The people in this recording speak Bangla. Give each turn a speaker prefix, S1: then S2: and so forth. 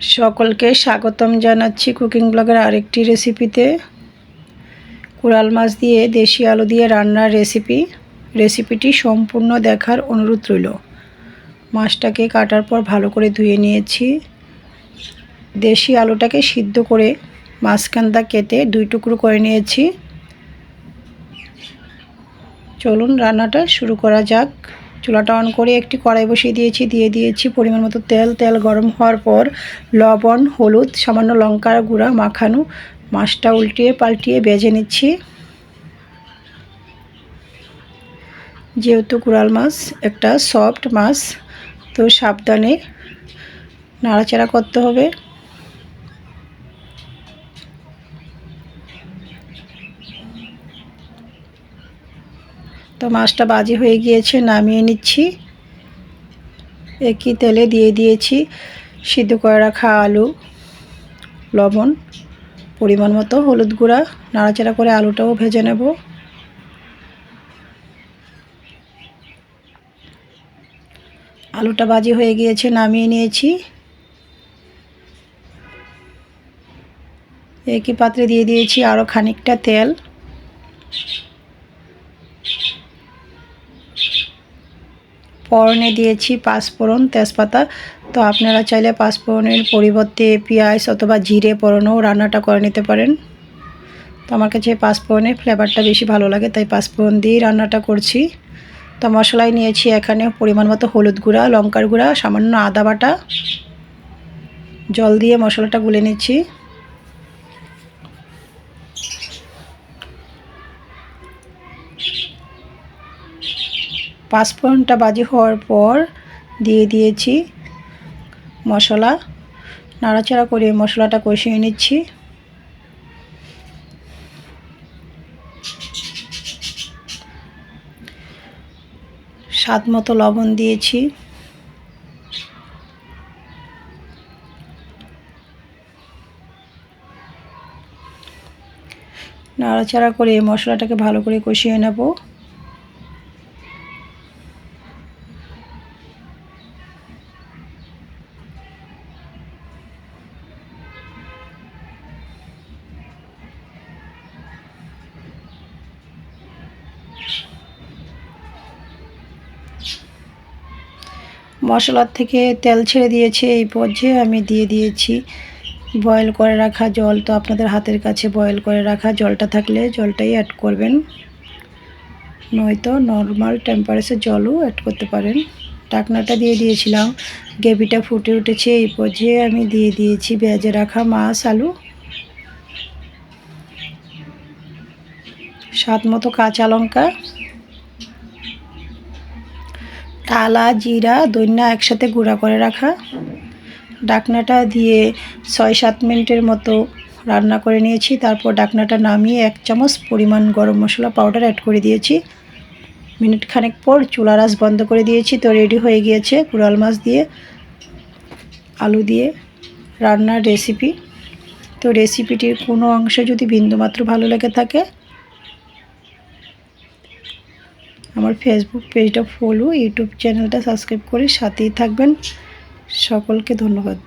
S1: সকলকে স্বাগতম জানাচ্ছি কুকিং ব্লগের আরেকটি রেসিপিতে। কুড়াল মাছ দিয়ে দেশি আলু দিয়ে রান্নার রেসিপি। রেসিপিটি সম্পূর্ণ দেখার অনুরোধ রইল। মাছটাকে কাটার পর ভালো করে ধুয়ে নিয়েছি। দেশি আলুটাকে সিদ্ধ করে মাঝখানটা কেটে দুই টুকরো করে নিয়েছি। চলুন রান্নাটা শুরু করা যাক। চুলাটা অন করে একটি কড়াই বসিয়ে দিয়েছি। দিয়ে দিয়েছি পরিমাণ মতো তেল। তেল গরম হওয়ার পর লবণ, হলুদ, সামান্য লঙ্কার গুঁড়া মাখানো মাছটা উল্টিয়ে পাল্টিয়ে বেজে নিচ্ছি। যেহেতু কুড়াল মাছ, একটা সফট মাছ, তো সাবধানে নাড়াচাড়া করতে হবে। তো মাছটা বাজি হয়ে গিয়েছে, নামিয়ে নিচ্ছি। একই তেলে দিয়ে দিয়েছি সিদ্ধ করে রাখা আলু, লবণ, পরিমাণ মতো হলুদ গুঁড়া, নাড়াচাড়া করে আলুটাও ভেজে নেব। আলুটা বাজি হয়ে গিয়েছে, নামিয়ে নিয়েছি। একই পাত্রে দিয়ে দিয়েছি আরও খানিকটা তেল। ফোড়নে দিয়েছি পাঁচফোড়ন তেজপাতা। তো আপনারা চাইলে পাঁচফোড়নের পরিবর্তে পেঁয়াজ অথবা জিরে ফোড়নও রান্নাটা করে নিতে পারেন। তো আমার কাছে পাঁচফোড়নের ফ্লেভারটা বেশি ভালো লাগে, তাই পাঁচফোড়ন দিয়েই রান্নাটা করছি। তো মশলায় নিয়েছি এখানে পরিমাণ মতো হলুদ গুঁড়া, লঙ্কার গুঁড়া, সামান্য আদা বাটা। জল দিয়ে মশলাটা গুলে নিচ্ছি। পাঁচফোড়নটা বাজি হওয়ার পর দিয়ে দিয়েছি মশলা। নাড়াচাড়া করে মশলাটা কষিয়ে নিচ্ছি। স্বাদ মতো লবণ দিয়েছি। নাড়াচাড়া করে মশলাটাকে ভালো করে কষিয়ে নেব। মশলার থেকে তেল ছেড়ে দিয়েছে, এই পর্যায়ে আমি দিয়ে দিয়েছি বয়েল করে রাখা জল। তো আপনাদের হাতের কাছে বয়েল করে রাখা জলটা থাকলে জলটাই অ্যাড করবেন। নয়তো নর্মাল টেম্পারেচার জলও অ্যাড করতে পারেন। ডাকনাটা দিয়ে দিয়েছিলাম, গ্রেভিটা ফুটে উঠেছে, এই পর্যায়ে আমি দিয়ে দিয়েছি ভেজে রাখা মাছ, আলু। স্বাদ মতো কাঁচা লঙ্কা। টালা জিরা, দৈন্যা একসাথে গুঁড়া করে রাখা। ডাকনাটা দিয়ে ছয় সাত মিনিটের মতো রান্না করে নিয়েছি। তারপর ডাকনাটা নামিয়ে এক চামচ পরিমাণ গরম মশলা পাউডার অ্যাড করে দিয়েছি। মিনিট খানেক পর চুলা রাস বন্ধ করে দিয়েছি। তো রেডি হয়ে গিয়েছে কুড়াল মাছ দিয়ে, আলু দিয়ে রান্নার রেসিপি তো রেসিপিটির কোনো অংশ যদি বিন্দুমাত্র ভালো লেগে থাকে আমার ফেসবুক পেজটা ফলো ইউটিউব চ্যানেলটা সাবস্ক্রাইব করে সাথেই থাকবেন। সকলকে ধন্যবাদ।